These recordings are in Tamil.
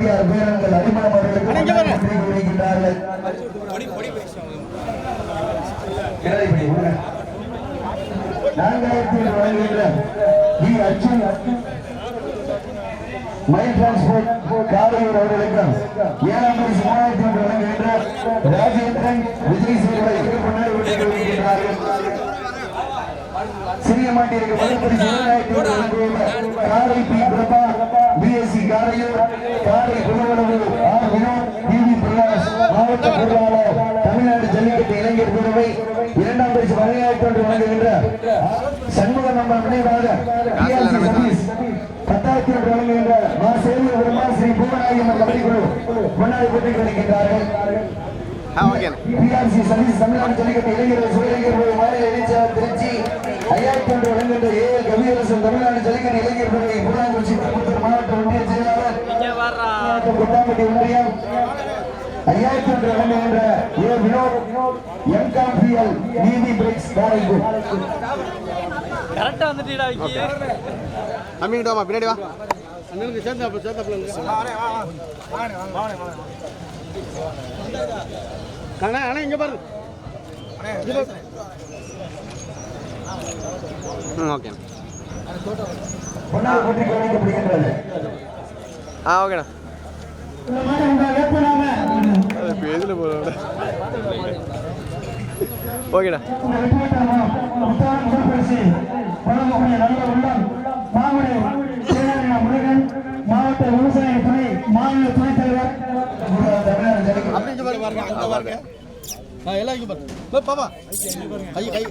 மரப்பட்டியார் வீரர்கள் அரிமளம் அவர்களுக்கு நன்றி கூறுகின்றார்கள் கிடாரிப்படி, விடுங்க. நான்காயிரத்தி வழங்குகின்ற T Arjun mile transport Karaiyur ஏழாம் பரிசு வழங்குகின்ற ராஜேந்திரன் விஜய் சேவை முன்னாடி வருகின்றார்கள் சிறிய மாட்டிற்கு வழங்குகின்ற காரை பி பிரபா பிஎஸ்சி காரையூர் காரை குழுவளவு ஆர் வினோத் டிவி பிரகாஷ் மாவட்ட பொருளாளர் தமிழ்நாடு ஜல்லிக்கட்டு இளைஞர் பேரவை இரண்டாம் பரிசு பதினாயிரத்தி ஒன்று வழங்குகின்ற சண்முகம் நம்ம நினைவாக PRC சதீஷ். பத்தாயிரத்தி வழங்குகின்ற மா. ஸ்ரீ முன்னாடி பிஆர்சி தமிழ்நாடு ஜல்லிக்கட்டு இளைஞர்கள் மாநில திருச்சி ஐயாயிரத்தி ஒன்று வழங்குகின்ற ஏ எல் கவியரசன் தமிழ்நாடு ஜல்லிக்கட்டு இளைஞர் பேரவை பூலாங்குறிச்சி திருப்பத்தூர் மாவட்ட ஒன்றிய செயலாளர் கொட்டாம்பட்டி ஒன்றியம். ஐயாயிரத்தி ஒன்று வழங்குகின்ற ஏ வினோத் எம் காம்பியல் நீதி பிரிக்ஸ் காரைக்குடி கரெக்டா வந்துட்டீடா விக்கி. அம்மிங்கிட்ட வாமா பின்னாடி வா. அண்ணனுக்கு சேர்ந்தாப்புல சேர்ந்தாப்புல அண்ணா அண்ணா இங்க பாரு. ம் ஓகே. ஆ ஓகேண்ணா எதில் போகிறோம் முருகன் மாவட்ட விவசாய துணை மாநில துணைத் தலைவர். தமிழ்நாடு ஜல்லிக்கட்டு அப்படி இங்க பாரு பாருங்க அங்க பாருங்க. எல்லாம் இங்க பாரு. போ, பாப்பா. கை கை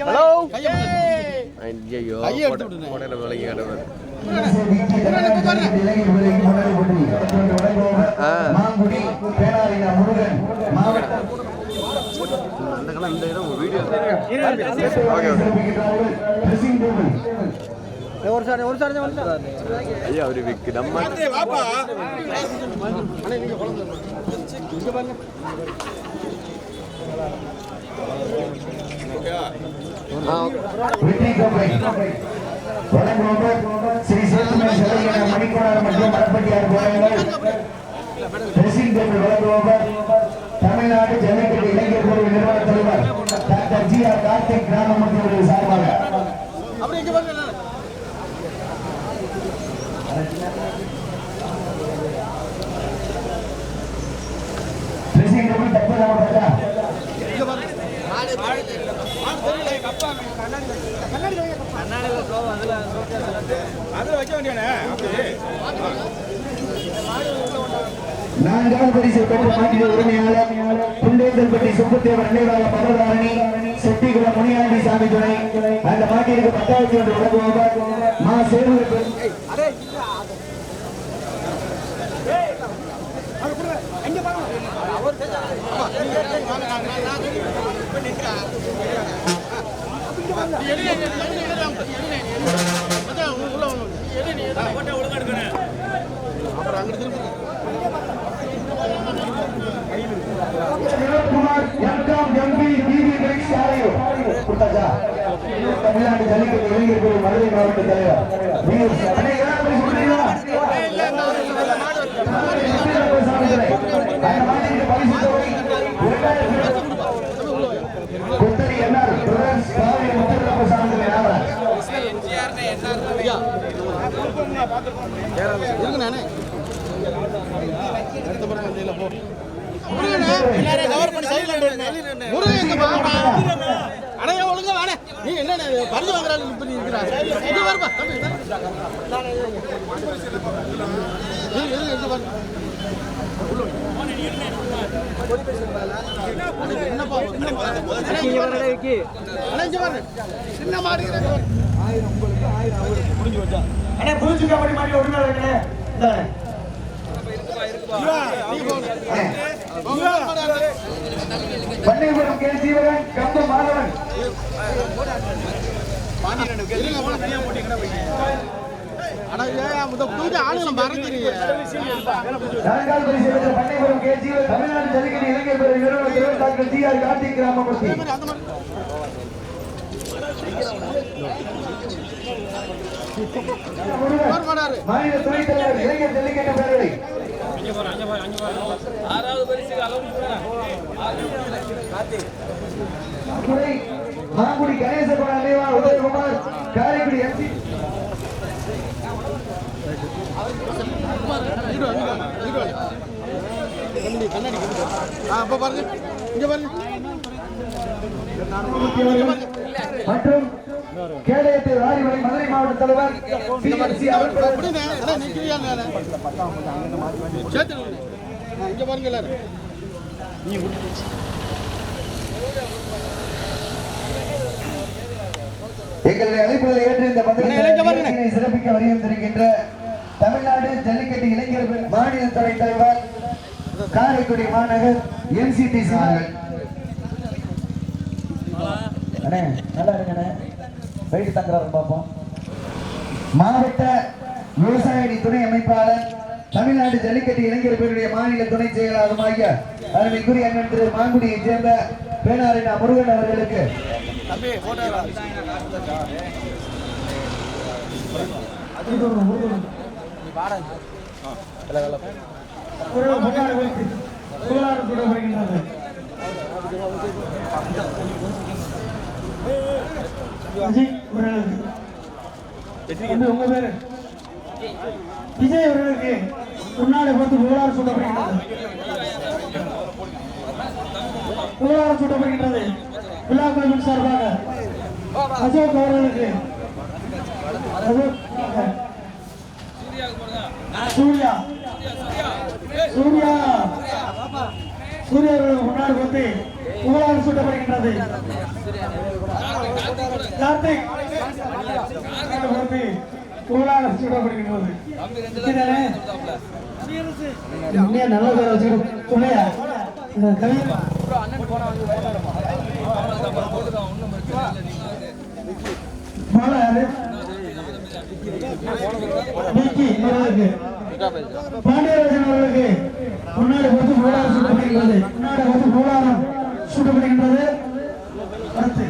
ஹலோ? கையை ஐயோ கையை எடுத்து விடுண்ணே. உடனே விலகி காட்டுவேன் மாங்குடி பேனாரினா முருகன் மாவட்ட அந்த கலாம் இந்த இடம் வீடியோ. சிறப்பிக்கின்றார்கள் ட்ரெஸ்ஸிங் டேபிள் ஒரு சார் ஒரு சார் வந்து ஐயா அவரு விக்கு. நம்ம அண்ணா நீங்க குழந்தை. இங்க பாருங்க ஆ ஓகே வெற்றி கோப்பை வழங்குவோர் ஸ்ரீ சேத்துமை சிலையின மணிக்கோணர் மற்றும் மரப்பட்டியார் போராயங்கள் ட்ரெஸ்ஸிங் டேபிள் வழங்குவோர் தமிழ்நாடு ஜல்லிக்கட்டு இளைஞர் பிரிவு நிறுவன தலைவர் டாக்டர் ஜி ஆர் கார்த்திக் சார்பாக அப்படி இங்க பாருங்க அண்ணா. ட்ரெஸ்ஸிங் டேபிள் தப்பு இல்லாம பார்த்தா இங்க பாருங்க நான்காவது பரிசு பெற்ற மாநில உரிமையாளர் குண்டேந்தல்பட்டி சுப்புத்தேவர் நினைவாக பரதாரணி செட்டிகுளம் முனியாண்டி சாமி துணை. அந்த மாட்டிற்கு பத்தாயிரத்தி ஒன்று வழங்குவார் மா. சேவருக்கு Sivakumar M Com MP BP BRICS Karaiyur கொடுத்தாச்சா? தமிழ்நாடு ஜல்லிக்கட்டு இளைஞர் குழு மதுரை மாவட்ட தலைவர். வீர் அண்ணே, பிரதர்ஸ் காவிரி முத்தரப்பு சாமி இருக்குண்ணே அடுத்த முறை வந்து போ. முருகனே, cover பண்ணி side ல நிறுத்துண்ணே. முருகன் இங்க வாடா. அண்ணே, ஏன் ஒழுங்கா வாண்ணே. பரிசு கே ஜீவகன் கம்பு மாதவன் கே ஜீவன் தமிழ்நாடு ஜல்லிக்கட்டு இலங்கை பேரவை நிறுவனம் doctor G R Karthik Kiramappatti மாநில துணைத் தலைவர் இளைஞர் ஜல்லிக்கட்டு பேரவை. ஆறாவது பரிசுக்கு அளவு கணேசகுமார் உதயகுமார் காரைக்குடி எம்சி கண்ணாடி பாருங்க. இங்க பாருங்க. மற்றும் கேடயத்து மதுரை மாவட்ட தலைவர். ஆ, இங்க பாருங்க எல்லாரும் எங்களுடைய அழைப்புகளை ஏற்று இந்த. பந்தயத்தினை சிறப்பிக்க வருகின்றிருக்கின்ற தமிழ்நாடு ஜல்லிக்கட்டு இளைஞர் மாநில துறை தலைவர் காரைக்குடி மாநகர் அண்ணே நல்லா இருங்கண்ணே வெயிட் தங்குறாரு பார்ப்போம். மாவட்ட விவசாய துணை அமைப்பாளர் தமிழ்நாடு ஜல்லிக்கட்டு இளைஞர் பேருடைய மாநில துணை செயலாளருமாகிய அருமைக்குரிய அண்ணன் திரு மாங்குடியை சேர்ந்த பேனாரினா முருகன் அவர்களுக்கு. தம்பி போட்டோ உங்க பேரு? விஜய் அவர்களுக்கு முன்னாடி பார்த்து புகழாரம் சூட்டப்படுகின்றது. புகழாரம் சூட்டப்படுகின்றது. விழா குழுவின் சார்பாக அசோக் அவர்களுக்கு. சூர்யா. சூர்யா. சூர்யா அவர்களுக்கு முன்னாடி பார்த்து புகழாரம் சூட்டப்படுகின்றது. கார்த்திக் பார்த்து புகழாரம் சூட்டப்படுகின்றது சரிதானே? இங்கே நல்ல பேர் வச்சுக்கணும் சொல்லையா இந்த கவிதை கூலாக சூடப்படுகின்றது நிக்கி அவர்களுக்கு பாண்டியராஜன் அவர்களுக்கு முன்னாடி வந்து மூலாரம் முன்னாடி வந்து மூலாரம் அடுத்து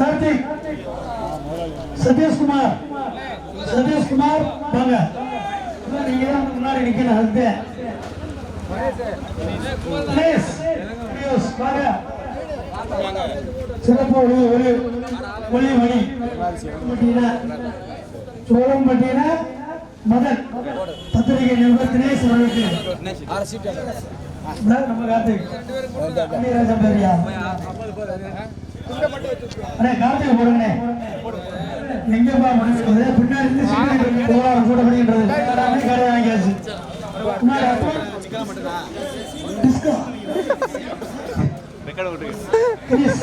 கார்த்திக். சதீஷ்குமார். சதீஷ்குமார் வாங்க. நீங்க தான் முன்னாடி நிக்கிற அது பிளேஸ் பிளேஸ் வாங்க. சிறப்பு ஒளி ஒளி ஒளி மணி பட்டியல மதன். பத்திரிகை நிருபர் தினேஷ் நம்ம கார்த்திக். கார்த்திக் போடுங்கண்ணே. எங்கப்பா முடிவுறது பின்னாடி இருந்து போராடம் கூட்டப்படுகின்றது எல்லாமே கடை வாங்கியாச்சு. டிஸ்கோ. கிரீஸ்.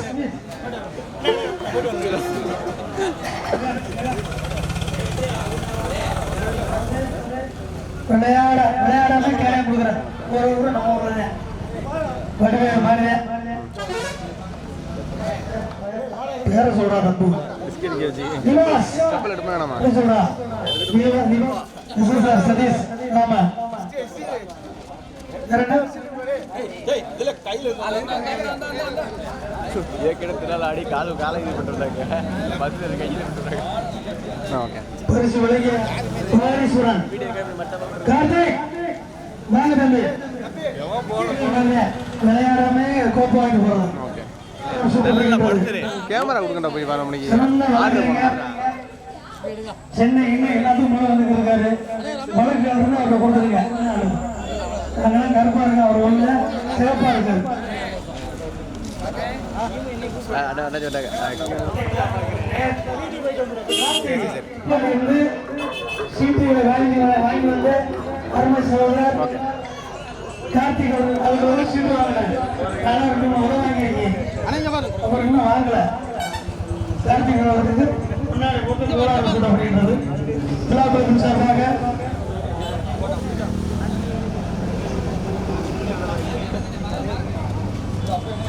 விளையாட விளையாடாம கேடம் கொடுக்குறேன் ஒரு ஊரு நம்ம ஊர்ல வடிவே மாதிரி பேர சொல்றா தப்பு. நிவாஸ் கப்பல் எடுப்பா சதீஷ் ஏற்கனவே ஆடி காலு காலை இது பண்ணிருந்தாங்க பஸ்ஸில் கையில் பண்ணிருந்தாங்க ஓகே பரிசு வழங்கிய குமாரீஸ்வரன் கார்த்திக் வாங்க தம்பி வாங்க. விளையாடாம கோப்பை வாங்கிட்டு போறோம் கேமரா கொடுக்கண்டா போய் வர மணிக்கு. வழக்கறிஞர் சென்னை இன்னும் எல்லாத்துக்கும் முதல்ல வந்துருக்காரு வழக்கறிஞர் அவரை கொண்டுருங்க. அதெல்லாம் கருப்பா இருக்கு அவர் ஒண்ணு. சிறப்பா இருக்காரு. அண்ணா அண்ணா சொன்னாங்க இப்ப வந்து சீட்டுகளை வாங்கி வாங்கி வந்து அருமை சகோதரர் கார்த்திக் அவர்கள் வந்து சீட்டு ஆனால் ரெண்டு அப்புறம் இன்னும் வாங்கல. ஸ்டார்டிங் வருது முன்னாடி கூட்டம் ஊராக கூட்டப்படுகின்றது பிளாபுரம் சார்பாக